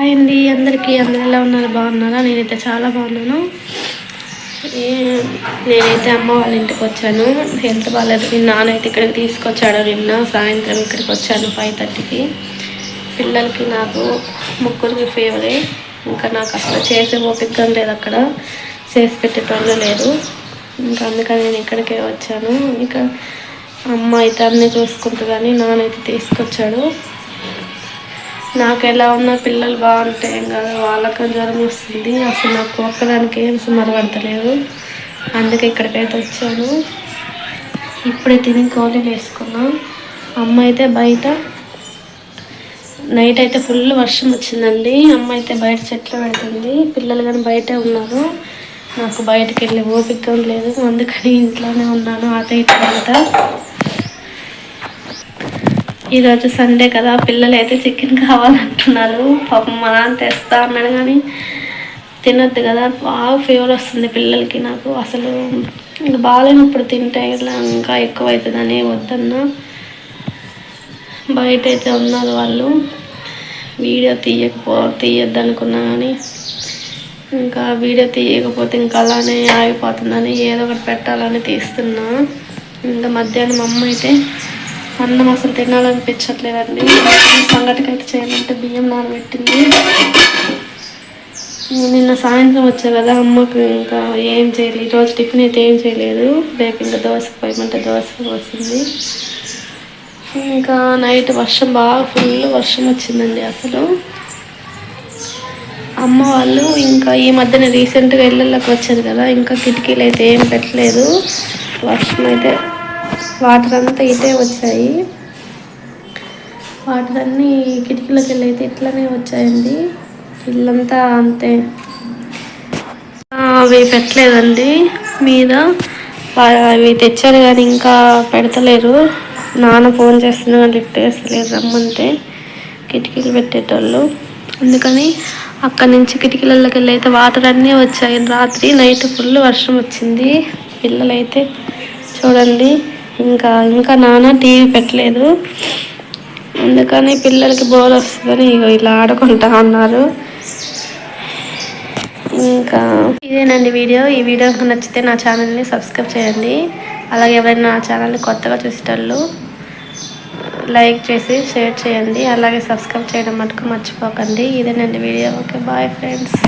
Hi అండి అందరికీ అందరు ఎలా ఉన్నారు? బాగున్నారా? నేనైతే చాలా బాగున్నాను. నేనైతే అమ్మ వాళ్ళ ఇంటికి వచ్చాను. హెల్త్ బాగాలేదు నిన్న నానైతే ఇక్కడికి తీసుకొచ్చాడు. నిన్న సాయంత్రం ఇక్కడికి వచ్చాను ఫైవ్ థర్టీకి. పిల్లలకి నాకు ముగ్గురికి ఫీవరే. ఇంకా నాకు అసలు చేసే ఓపిక లేదు అక్కడ. చేసి పెట్టేటోళ్ళు లేదు ఇంకా అందుకని నేను ఇక్కడికే వచ్చాను. ఇంకా అమ్మ అయితే అన్నీ చూసుకుంటుందని నానైతే తీసుకొచ్చాడు. నాకు ఎలా ఉన్నా పిల్లలు బాగుంటాయి కదా వాళ్ళకు జ్వరం వస్తుంది. అసలు నాకు ఒక్కదానికి ఏం సుమారు పడతలేదు. అందుకే ఇక్కడికైతే వచ్చాను. ఇప్పుడే తిని కోలీలు వేసుకున్నాం. అమ్మ అయితే బయట. నైట్ అయితే ఫుల్ వర్షం వచ్చిందండి. అమ్మ అయితే బయట చెట్లు పెడుతుంది. పిల్లలు కానీ బయటే ఉన్నారు. నాకు బయటకు వెళ్ళి ఓపిక లేదు. అందుకని ఇంట్లోనే ఉన్నాను. అత అంతా ఈరోజు సండే కదా పిల్లలు అయితే చికెన్ కావాలంటున్నారు. పాపం మా నాన్న తెస్తా అన్నాడు కానీ తినొద్దు కదా బాగా ఫీవర్ వస్తుంది పిల్లలకి నాకు. అసలు ఇంకా బాగాలేనప్పుడు తింటే ఇట్లా ఇంకా ఎక్కువ అవుతుందని వద్దన్నా. బయట అయితే ఉన్నారు వాళ్ళు. వీడియో తీయకపో తీయొద్దు అనుకున్నా కానీ ఇంకా వీడియో తీయకపోతే ఇంకా అలానే ఆగిపోతుందని ఏదో ఒకటి పెట్టాలని తీస్తున్నా. ఇంకా మధ్యాహ్నం అమ్మ అయితే అన్నం అసలు తినాలనిపించట్లేదండి. సంగటికైతే చేయాలంటే బియ్యం నానబెట్టింది. నిన్న సాయంత్రం వచ్చా కదా అమ్మకు ఇంకా ఏం చేయలేదు ఈరోజు టిఫిన్ అయితే ఏం చేయలేదు. రేపు ఇంకా దోశకు పోయమంటే దోశ వస్తుంది ఇంకా నైట్ వర్షం బాగా ఫుల్ వర్షం వచ్చిందండి అసలు. అమ్మ వాళ్ళు ఇంకా ఈ మధ్యన రీసెంట్గా ఇళ్ళకి వచ్చారు కదా ఇంకా కిటికీలు అయితే ఏం పెట్టలేదు. వర్షం అయితే వాటర్ అంతా ఇటే వచ్చాయి. వాటర్ అన్నీ కిటికీలోకి వెళ్ళి అయితే ఇట్లనే వచ్చాయండి. ఇల్లంతా అంతే. అవి పెట్టలేదండి. మీద అవి తెచ్చారు కానీ ఇంకా పెడతలేరు. నాన్న ఫోన్ చేస్తున్నా లిఫ్ట్ చేస్తలేరు రమ్మంటే కిటికీలు పెట్టేటోళ్ళు. అందుకని అక్కడి నుంచి కిటికీలలోకి వెళ్ళి అయితే వాటర్ అన్నీ వచ్చాయి. రాత్రి నైట్ ఫుల్ వర్షం వచ్చింది. పిల్లలైతే చూడండి. ఇంకా ఇంకా నాన్న టీవీ పెట్టలేదు. అందుకని పిల్లలకి బోర్ వస్తుందని ఇలా ఆడుకుంటా ఉన్నారు. ఇంకా ఇదేనండి వీడియో. ఈ వీడియో నచ్చితే నా ఛానల్ని సబ్స్క్రైబ్ చేయండి. అలాగే ఎవరైనా నా ఛానల్ని కొత్తగా చూసేటోళ్ళు లైక్ చేసి షేర్ చేయండి. అలాగే సబ్స్క్రైబ్ చేయడం మటుకు మర్చిపోకండి. ఇదేనండి వీడియో. Okay bye friends.